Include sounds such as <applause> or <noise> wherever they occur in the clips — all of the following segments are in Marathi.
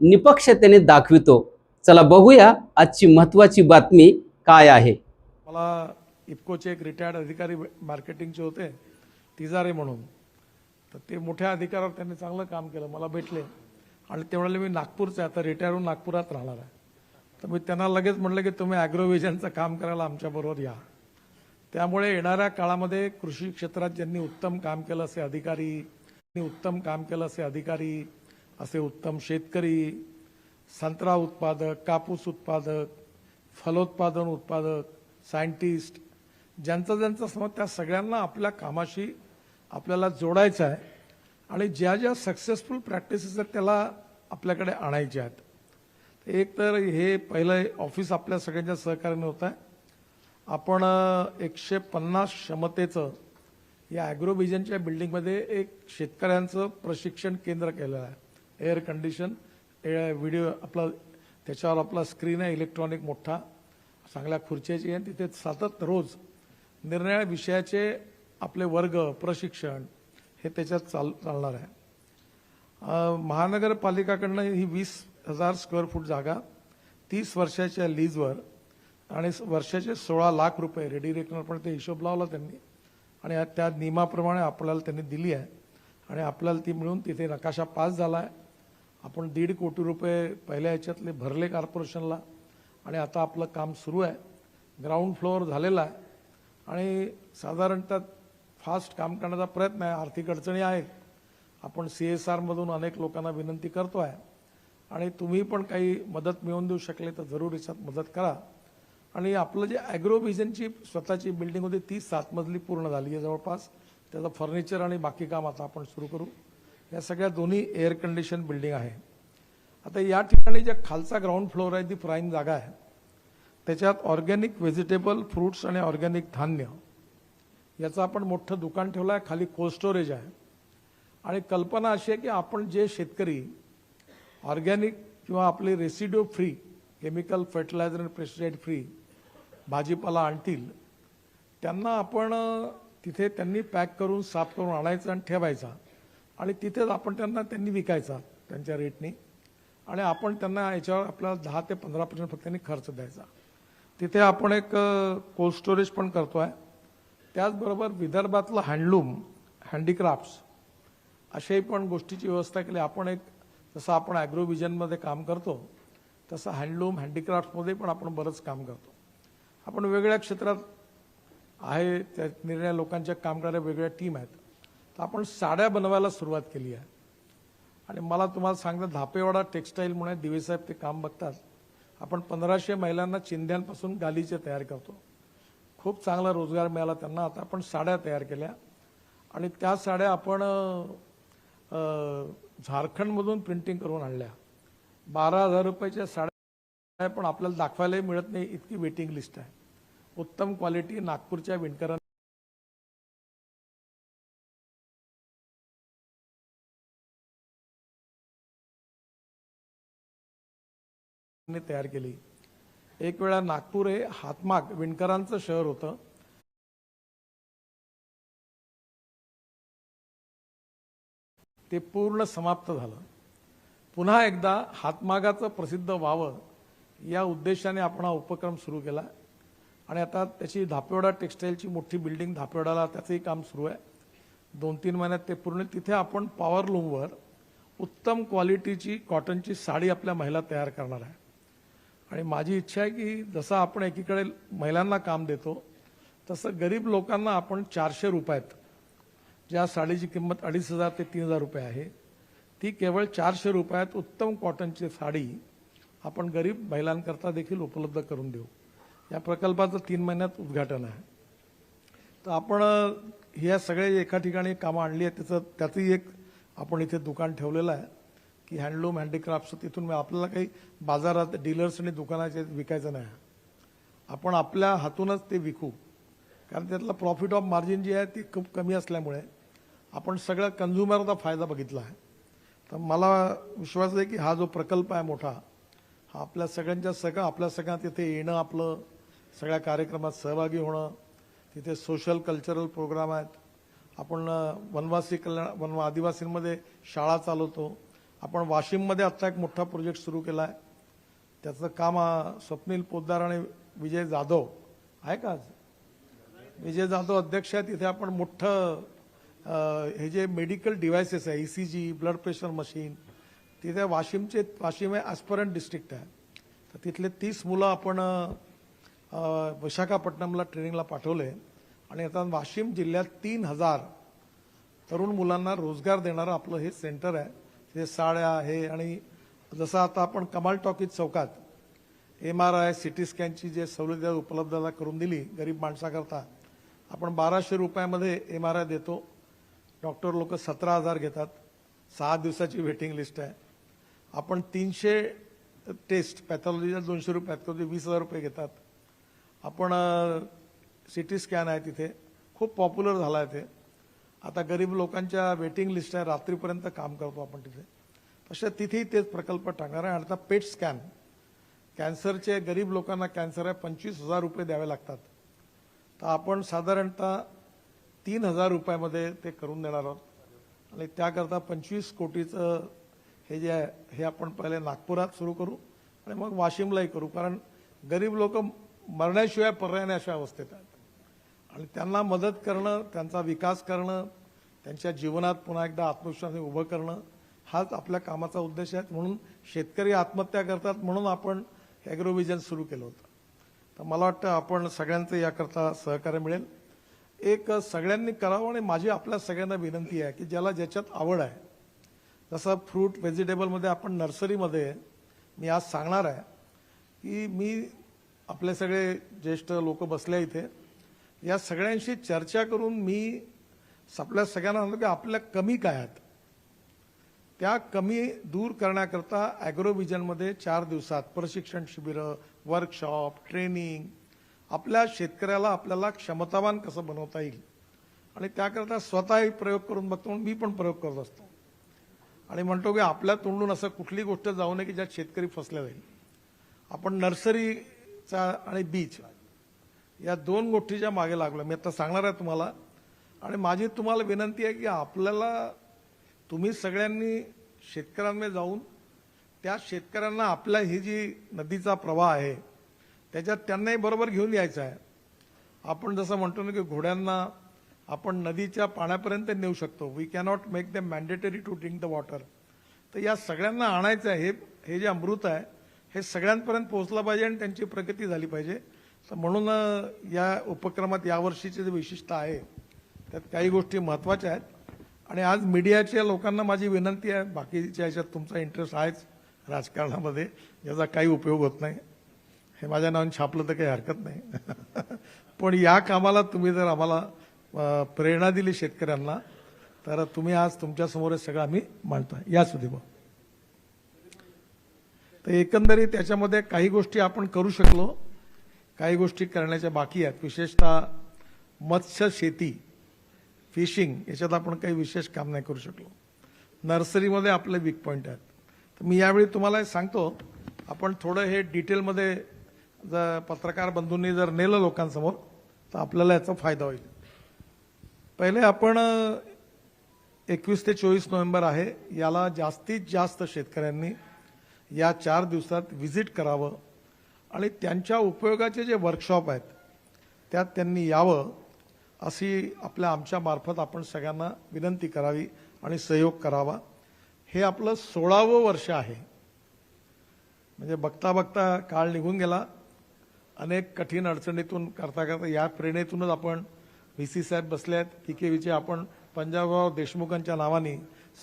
निपक्षतेने दाखवितो. चला बघूया आजची महत्त्वाची बातमी काय आहे. मला इफकोचे एक रिटायर्ड अधिकारी मार्केटिंगचे होते तिजारे म्हणून. तर ते मोठ्या अधिकारावर त्यांनी चांगलं काम केलं मला भेटले. आणि तेवढ्याला मी नागपूरचे आता रिटायर होऊन नागपुरात राहणार आहे. तर मी त्यांना लगेच म्हटलं की तुम्ही ॲग्रोव्हिजनचं काम करायला आमच्याबरोबर या. त्यामुळे येणाऱ्या काळामध्ये कृषी क्षेत्रात ज्यांनी उत्तम काम केलं असे अधिकारी उत्तम काम केलं असे अधिकारी असे उत्तम शेतकरी संत्रा उत्पादक कापूस उत्पादक फलोत्पादन उत्पादक सायंटिस्ट ज्यांचं ज्यांचं समज त्या सगळ्यांना आपल्या कामाशी आपल्याला जोडायचं आहे आणि ज्या ज्या सक्सेसफुल प्रॅक्टिसेस आहेत त्याला आपल्याकडे आणायच्या आहेत. एक तर हे पहिलं ऑफिस आपल्या सगळ्यांच्या सहकार्याने होत आहे आपण एकशे पन्नास क्षमतेचं या ॲग्रोविजनच्या बिल्डिंगमध्ये एक शेतकऱ्यांचं प्रशिक्षण केंद्र केलेलं आहे. एअर कंडिशन व्हिडिओ आपला त्याच्यावर आपला स्क्रीन आहे इलेक्ट्रॉनिक मोठा. चांगल्या खुर्च्याची आहे तिथे सतत रोज निरनिळ्या विषयाचे आपले वर्ग प्रशिक्षण हे त्याच्यात चाल चालणार आहे. महानगरपालिकाकडनं ही वीस हजार स्क्वेअर फूट जागा तीस वर्षाच्या लीजवर आणि वर्षाचे सोळा लाख रुपये रेडी रेकनरपणे ते हिशोब लावला त्यांनी. आणि त्या नियमाप्रमाणे आपल्याला त्यांनी दिली आहे. आणि आपल्याला ती मिळून तिथे नकाशा पास झाला आहे. आपण दीड कोटी रुपये पहिल्या ह्याच्यातले भरले कॉर्पोरेशनला आणि आता आपलं काम सुरू आहे. ग्राउंड फ्लोअर झालेला आहे. आणि साधारणतः फास्ट काम करण्याचा प्रयत्न आहे. आर्थिक अडचणी आहेत. आपण सी एस आरमधून अनेक लोकांना विनंती करतो आहे. आणि तुम्ही पण काही मदत मिळवून देऊ शकले तर जरूर याच्यात मदत करा. आणि आपलं जे ॲग्रोव्हिजनची स्वतःची बिल्डिंग होती ती सात मजली पूर्ण झाली आहे जवळपास. त्याचं फर्निचर आणि बाकी काम आता आपण सुरू करू. या सगळ्या दोन्ही एअर कंडिशन बिल्डिंग आहे. आता या ठिकाणी ज्या खालचा ग्राउंड फ्लोअर आहे ती प्राईम जागा आहे. त्याच्यात ऑर्गॅनिक व्हेजिटेबल फ्रुट्स आणि ऑर्गॅनिक धान्य याचं आपण मोठं दुकान ठेवलं आहे खाली कोल्ड स्टोरेज आहे. आणि कल्पना अशी आहे की आपण जे शेतकरी ऑर्गॅनिक किंवा आपले रेसिड्यू फ्री केमिकल फर्टिलायझर आणि पेस्टिसाईड फ्री भाजीपाला आणतील त्यांना आपण तिथे त्यांनी पॅक करून साफ करून आणायचं आणि ठेवायचा. आणि तिथेच आपण त्यांना त्यांनी विकायचा त्यांच्या रेटनी. आणि आपण त्यांना याच्यावर आपल्याला दहा ते पंधरा पर्सेंट फक्त त्यांनी खर्च द्यायचा. तिथे आपण एक कोल्ड स्टोरेज पण करतो आहे त्याचबरोबर विदर्भातलं हँडलूम हँडीक्राफ्ट्स अशाही पण गोष्टीची व्यवस्था केली. आपण एक जसं आपण ॲग्रोविजनमध्ये काम करतो तसं हँडलूम हँडीक्राफ्टमध्ये पण आपण बरंच काम करतो. आपण वेगळ्या क्षेत्रात आहे त्या निर्णय लोकांच्या काम करणाऱ्या वेगळ्या टीम आहेत. तर आपण साड्या बनवायला सुरुवात केली आहे. आणि मला तुम्हाला सांगतं धापेवाडा टेक्स्टाईल म्हणून दिवेसाहेब ते काम बघतात. आपण पंधराशे महिलांना चिंध्यांपासून गालीचे तयार करतो. खूप चांगला रोजगार मिळाला त्यांना. आता आपण साड्या तयार केल्या. आणि त्या साड्या आपण झारखंडमधून प्रिंटिंग करून आणल्या. बारा हजार रुपयाच्या साड्या पण आपल्याला दाखवायलाही मिळत नाही. इतकी वेटिंग लिस्ट आहे. उत्तम क्वालिटी नागपूरच्या विणकरांना तयार केली. एक वेळा नागपूर हे हातमाग विणकरांचं शहर होतं. ते पूर्ण समाप्त झालं. पुन्हा एकदा हातमागाचं प्रसिद्ध व्हावं या उद्देशाने आपण हा उपक्रम सुरू केला. आणि आता त्याची धापेवाडा टेक्स्टाईलची मोठी बिल्डिंग धापेवाडाला त्याचंही काम सुरू आहे. दोन तीन महिन्यात ते पूर्ण तिथे आपण पॉवरलूमवर उत्तम क्वालिटीची कॉटनची साडी आपल्या महिला तयार करणार आहे. आणि माझी इच्छा आहे की जसं आपण एकीकडे महिलांना काम देतो तसं गरीब लोकांना आपण चारशे रुपयात ज्या साडीची किंमत अडीच हजार ते तीन हजार रुपये आहे ती केवळ चारशे रुपयात उत्तम कॉटनची साडी आपण गरीब महिलांकरता देखील उपलब्ध करून देऊ. या प्रकल्पाचं तीन महिन्यात उद्घाटन आहे. तर आपण ह्या सगळे एका ठिकाणी कामं आणली आहेत त्याचं त्याचंही एक आपण इथे दुकान ठेवलेलं आहे. की हँडलूम हँडीक्राफ्ट तिथून आपल्याला काही बाजारात डीलर्स आणि दुकानाचे विकायचं नाही. आपण आपल्या हातूनच ते विकू. कारण त्यातलं प्रॉफिट ऑफ मार्जिन जी आहे ती खूप कमी असल्यामुळे आपण सगळ्या कन्झ्युमरचा फायदा बघितला आहे. तर मला विश्वास आहे की हा जो प्रकल्प आहे मोठा हा आपल्या सगळ्यांच्या सगळं आपल्या सगळ्या तिथे येणं आपलं सगळ्या कार्यक्रमात सहभागी होणं तिथे सोशल कल्चरल प्रोग्राम आहेत. आपण वनवासी कल्याण वनवा आदिवासींमध्ये शाळा चालवतो. आपण वाशिममध्ये आत्ता एक मोठा प्रोजेक्ट सुरू केला आहे त्याचं काम स्वप्नील पोद्दार आणि विजय जाधव आहे का आज? विजय जाधव अध्यक्ष आहे तिथे आपण मोठं हे जे मेडिकल डिव्हायसेस आहे E C G blood pressure machine तिथे वाशिमचे वाशिम हे ॲस्परंट डिस्ट्रिक्ट आहे. तर तिथले तीस मुलं आपण विशाखापट्टणमला ट्रेनिंगला पाठवले. आणि आता वाशिम जिल्ह्यात तीन हजार तरुण मुलांना रोजगार देणारं आपलं हे सेंटर आहे. हे साड्या हे आणि जसं आता आपण कमाल टॉकीज चौकात M R I C T स्कॅनची जे सवलत उपलब्धता करून दिली गरीब माणसाकरता आपण बाराशे रुपयामध्ये एम आर आय देतो. डॉक्टर लोक सतरा हजार घेतात. सहा दिवसाची वेटिंग लिस्ट आहे. आपण तीनशे टेस्ट पॅथॉलॉजीच्या दोनशे रुपये करतो वीस हजार रुपये घेतात. आपण सी टी स्कॅन आहे तिथे. खूप पॉप्युलर झाला आहे ते. आता गरीब लोकांच्या वेटिंग लिस्ट आहे रात्रीपर्यंत काम करतो आपण तिथे. तसे तिथेही तेच प्रकल्प टाकणार आहे. आणि आता पेट स्कॅन कॅन्सरचे गरीब लोकांना कॅन्सर आहे पंचवीस हजार रुपये द्यावे लागतात. तर आपण साधारणतः तीन हजार रुपयामध्ये ते करून देणार आहोत. आणि त्याकरता पंचवीस कोटीचं हे जे आहे हे आपण पहिले नागपुरात सुरू करू आणि मग वाशिमलाही करू. कारण गरीब लोक मरण्याशिवाय पर्याय अशा अवस्थेत. आहेत आणि त्यांना मदत करणं त्यांचा विकास करणं त्यांच्या जीवनात पुन्हा एकदा आत्मविश्वासाने उभं करणं हाच आपल्या कामाचा उद्देश आहे. म्हणून शेतकरी आत्महत्या करतात म्हणून आपण ॲग्रोविजन सुरू केलं होतं. तर मला वाटतं आपण सगळ्यांचं याकरता सहकार्य मिळेल. एक सगळ्यांनी करावं आणि माझी आपल्या सगळ्यांना विनंती आहे की ज्याला ज्याच्यात आवड आहे जसं फ्रूट व्हेजिटेबलमध्ये आपण नर्सरीमध्ये मी आज सांगणार आहे की मी आपले सगळे ज्येष्ठ लोक बसले इथे. या सगळ्यांशी चर्चा करून मी आपल्या सगळ्यांना सांगतो की आपल्या कमी काय आहेत? त्या कमी दूर करण्याकरता ॲग्रोविजनमध्ये चार दिवसात प्रशिक्षण शिबिरं वर्कशॉप ट्रेनिंग आपल्या शेतकऱ्याला आपल्याला क्षमतावान कसं बनवता येईल? आणि त्याकरता स्वतःही प्रयोग करून बघतो म्हणून मी पण प्रयोग करत असतो. आणि म्हणतो की आपल्या तोंडून असं कुठली गोष्ट जाऊ नये की ज्यात शेतकरी फसल्या जाईल आपण नर्सरीचा आणि बीच या दोन गोष्टीच्या मागे लागलो मी आता सांगणार आहे तुम्हाला. आणि माझी तुम्हाला विनंती आहे की आपल्याला तुम्ही सगळ्यांनी शेतकऱ्यांमध्ये जाऊन त्या शेतकऱ्यांना आपल्या ही जी नदीचा प्रवाह आहे त्याच्यात त्यांनाही बरोबर घेऊन यायचं आहे. आपण जसं म्हणतो ना की घोड्यांना आपण नदीच्या पाण्यापर्यंत नेऊ शकतो. We cannot make the mandatory to drink the water तर या सगळ्यांना आणायचं आहे. हे हे जे अमृत आहे हे सगळ्यांपर्यंत पोहोचलं पाहिजे आणि त्यांची प्रगती झाली पाहिजे. म्हणून या उपक्रमात यावर्षीचे जे विशिष्ट आहे त्यात काही गोष्टी महत्त्वाच्या आहेत. आणि आज मीडियाच्या लोकांना माझी विनंती आहे बाकीच्या ह्याच्यात तुमचा इंटरेस्ट आहेच राजकारणामध्ये याचा काही उपयोग होत नाही. हे माझ्या नावाने छापलं तर काही हरकत नाही. <laughs> पण या कामाला तुम्ही जर आम्हाला प्रेरणा दिली शेतकऱ्यांना तर तुम्ही आज तुमच्यासमोर हे सगळं आम्ही मांडतोय. या सुधीबा तर एकंदरीत त्याच्यामध्ये काही गोष्टी आपण करू शकलो. काही गोष्टी करण्याच्या बाकी आहेत. विशेषतः मत्स्य शेती फिशिंग याच्यात आपण काही विशेष काम नाही करू शकलो. नर्सरीमध्ये आपले वीक पॉईंट आहेत. तर मी यावेळी तुम्हाला हे सांगतो आपण थोडं हे डिटेलमध्ये जर पत्रकार बंधूंनी जर नेलं लोकांसमोर तर आपल्याला याचा फायदा होईल. पहिले आपण एकवीस ते चोवीस नोव्हेंबर आहे. याला जास्तीत जास्त शेतकऱ्यांनी या चार दिवसात व्हिजिट करावं. आणि त्यांच्या उपयोगाचे जे वर्कशॉप आहेत त्यात त्यांनी यावं अशी आपल्या आमच्या मार्फत आपण सगळ्यांना विनंती करावी आणि सहयोग करावा. हे आपलं सोळावं वर्ष आहे. म्हणजे बघता बघता काळ निघून गेला. अनेक कठीण अडचणीतून करता करता या प्रेरणेतूनच आपण व्ही सी साहेब बसले आहेत. पी के व्हीचे आपण पंजाबराव देशमुखांच्या नावाने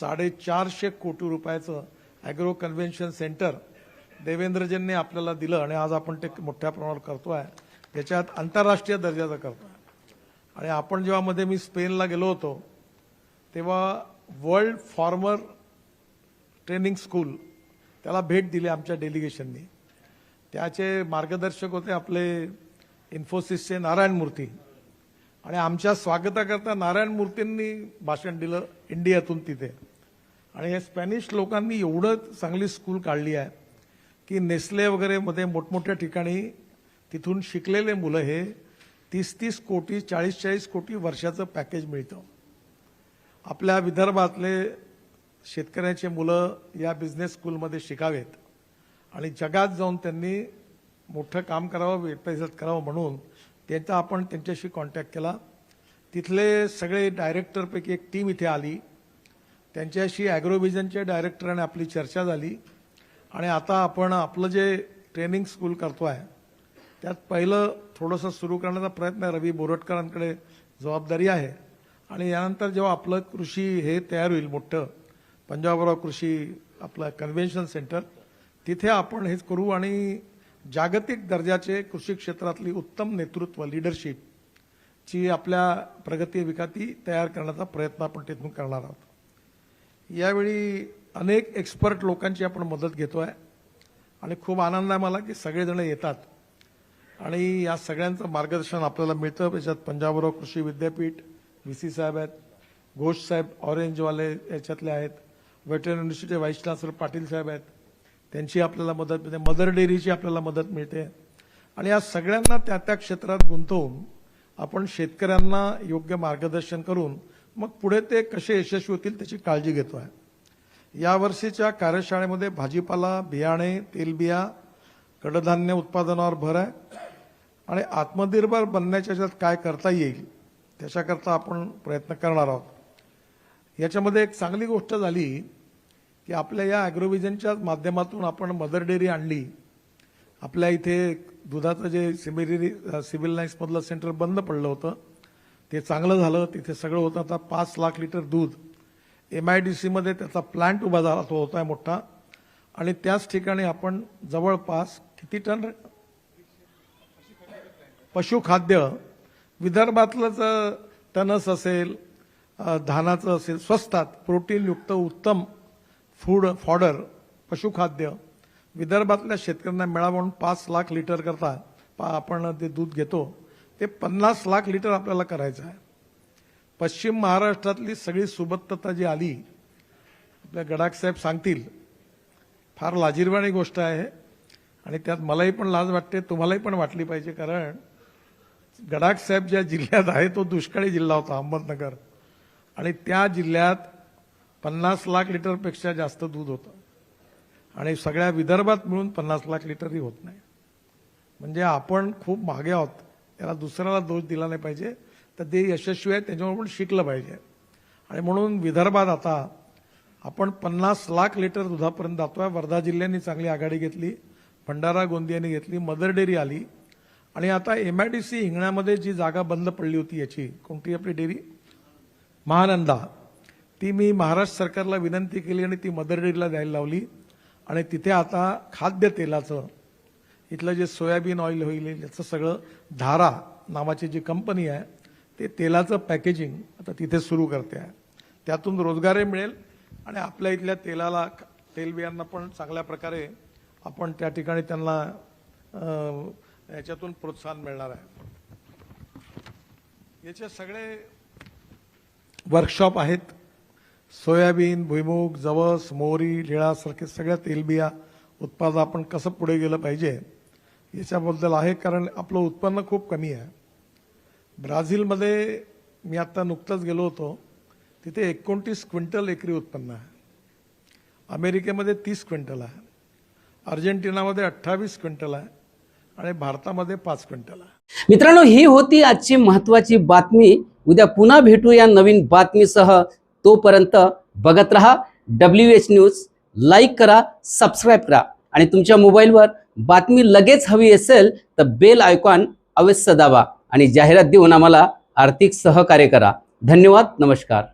साडेचारशे कोटी रुपयाचं ॲग्रो कन्व्हेन्शन सेंटर देवेंद्रजींनी आपल्याला दिलं आणि आज आपण ते मोठ्या प्रमाणावर करतो आहे त्याच्यात आंतरराष्ट्रीय दर्जाचं करतो आहे आणि आपण जेव्हा मध्ये मी स्पेनला गेलो होतो तेव्हा वर्ल्ड फार्मर ट्रेनिंग स्कूल त्याला भेट दिली आमच्या डेलिगेशननी. त्याचे मार्गदर्शक होते आपले इन्फोसिसचे नारायण मूर्ती. आणि आमच्या स्वागताकरता नारायण मूर्तींनी भाषण दिलं इंडियातून तिथे. आणि हे स्पॅनिश लोकांनी एवढं चांगली स्कूल काढली आहे. की नेस्ले वगैरे मध्ये मोठमोठ्या ठिकाणी तिथून शिकलेले मुलं हे तीस तीस कोटी चाळीस चाळीस कोटी वर्षाचं पॅकेज मिळतं. आपल्या विदर्भातले शेतकऱ्याचे मुलं या बिझनेस स्कूलमध्ये शिकावेत आणि जगात जाऊन त्यांनी मोठं काम करावं व्यवसायात करावं म्हणून त्यांचा आपण त्यांच्याशी कॉन्टॅक्ट केला. तिथले सगळे डायरेक्टरपैकी एक टीम इथे आली. त्यांच्याशी ॲग्रोव्हिजनच्या डायरेक्टराने आपली चर्चा झाली. आणि आता आपण आपलं जे ट्रेनिंग स्कूल करतो आहे त्यात पहिलं थोडंसं सुरू करण्याचा प्रयत्न आहे. रवी बोरटकरांकडे जबाबदारी आहे आणि यानंतर जेव्हा आपलं कृषी हे तयार होईल मोठं पंजाबराव कृषी आपलं कन्व्हेन्शन सेंटर तिथे आपण हेच करू आणि जागतिक दर्जाचे कृषी क्षेत्रातली उत्तम नेतृत्व लिडरशिप ची आपल्या प्रगती विकाती तयार करण्याचा प्रयत्न आपण तिथून करणार आहोत यावेळी अनेक एक्सपर्ट लोकांची आपण मदत घेतो आहे आणि खूप आनंद आहे मला की सगळेजण येतात. आणि या सगळ्यांचं मार्गदर्शन आपल्याला मिळतं. त्याच्यात पंजाबराव कृषी विद्यापीठ व्ही सी साहेब आहेत. घोष साहेब ऑरेंजवाले याच्यातले आहेत. Veteran university vice chancellor Patil साहेब आहेत. त्यांची आपल्याला मदत मिळते. मदर डेअरीची आपल्याला मदत मिळते. आणि या सगळ्यांना त्या त्या क्षेत्रात गुंतवून आपण शेतकऱ्यांना योग्य मार्गदर्शन करून मग पुढे ते कसे यशस्वी होतील त्याची काळजी घेतो आहे यावर्षीच्या कार्यशाळेमध्ये भाजीपाला बियाणे तेलबिया कडधान्य उत्पादनावर भर आहे. आणि आत्मनिर्भर बनण्याच्या याच्यात काय करता येईल त्याच्याकरता आपण प्रयत्न करणार आहोत. याच्यामध्ये एक चांगली गोष्ट झाली की आपल्या या ॲग्रोव्हिजनच्या माध्यमातून आपण मदर डेअरी आणली. आपल्या इथे दुधाचं जे सिमिरी सिव्हिल लाईन्समधलं सेंटर बंद पडलं होतं. ते चांगलं झालं तिथे सगळं होतं. आता पाच लाख लिटर दूध एम आय डी सीमध्ये त्याचा प्लांट उभा झाला तो होता मोठा. आणि त्याच ठिकाणी आपण जवळपास किती टन पशुखाद्य. विदर्भातलंच टनस असेल धानाचं असेल स्वस्तात प्रोटीनयुक्त उत्तम फूड फॉडर पशुखाद्य विदर्भातल्या शेतकऱ्यांना मिळावं म्हणून पाच लाख लिटर करता आपण ते दूध घेतो ते पन्नास लाख लिटर आपल्याला करायचं आहे. पश्चिम महाराष्ट्रातली सगळी सुबत्तता जी आली आपल्या गडाखसाहेब सांगतील फार लाजीरवाणी गोष्ट आहे. आणि त्यात मलाही पण लाज वाटते तुम्हालाही पण वाटली पाहिजे कारण गडाखसाहेब ज्या जिल्ह्यात आहे तो दुष्काळी जिल्हा होता अहमदनगर. आणि त्या जिल्ह्यात पन्नास लाख लिटरपेक्षा जास्त दूध होतं. आणि सगळ्या विदर्भात मिळून पन्नास लाख लिटरही होत नाही. म्हणजे आपण खूप मागे आहोत याला दुसऱ्याला दोष दिला नाही पाहिजे. तर ते यशस्वी आहे त्याच्यावर पण शिकलं पाहिजे. आणि म्हणून विदर्भात आता आपण पन्नास लाख लिटर दुधापर्यंत जातोय. वर्धा जिल्ह्याने चांगली आघाडी घेतली भंडारा गोंदियाने घेतली मदर डेअरी आली. आणि आता एम आय डी सी हिंगण्यामध्ये जी जागा बंद पडली होती याची कोणती आपली डेअरी? महानंदा. ती मी महाराष्ट्र सरकारला विनंती केली आणि ती मदर डेअरीला द्यायला लावली. आणि तिथे आता खाद्य तेलाचं इथलं जे सोयाबीन ऑइल होईल याचं सगळं धारा नावाची जी कंपनी आहे ते तेलाचं पॅकेजिंग आता तिथे सुरू करते. आहे त्यातून रोजगारही मिळेल आणि आपल्या इथल्या तेलाला तेलबियांना पण चांगल्या प्रकारे आपण त्या ठिकाणी त्यांना याच्यातून प्रोत्साहन मिळणार आहे. याचे सगळे वर्कशॉप आहेत. सोयाबीन भुईमूग जवस मोहरी लिळासारखे सगळ्या तेलबिया उत्पादन आपण कसं पुढे गेलं पाहिजे याच्याबद्दल आहे. कारण आपलं उत्पन्न खूप कमी आहे. ब्राझीलमध्ये मी आत्ता नुकतंच गेलो होतो. तिथे एकोणतीस क्विंटल एकरी उत्पन्न आहे. अमेरिकेमध्ये तीस क्विंटल आहे. अर्जेंटिनामध्ये अठ्ठावीस क्विंटल आहे. आणि भारतामध्ये पाच क्विंटल आहे. मित्रांनो ही होती आजची महत्वाची बातमी. उद्या पुन्हा भेटू या नवीन बातमीसह. तोपर्यंत बघत रहा डब्ल्यू एच न्यूज लाईक करा सबस्क्राईब करा. आणि तुमच्या मोबाईलवर बातमी लगेच हवी असेल तर बेल आयकॉन अवश्य दाबा. आणि जाहिरात देऊन आम्हाला आर्थिक सहकार्य करा. धन्यवाद नमस्कार.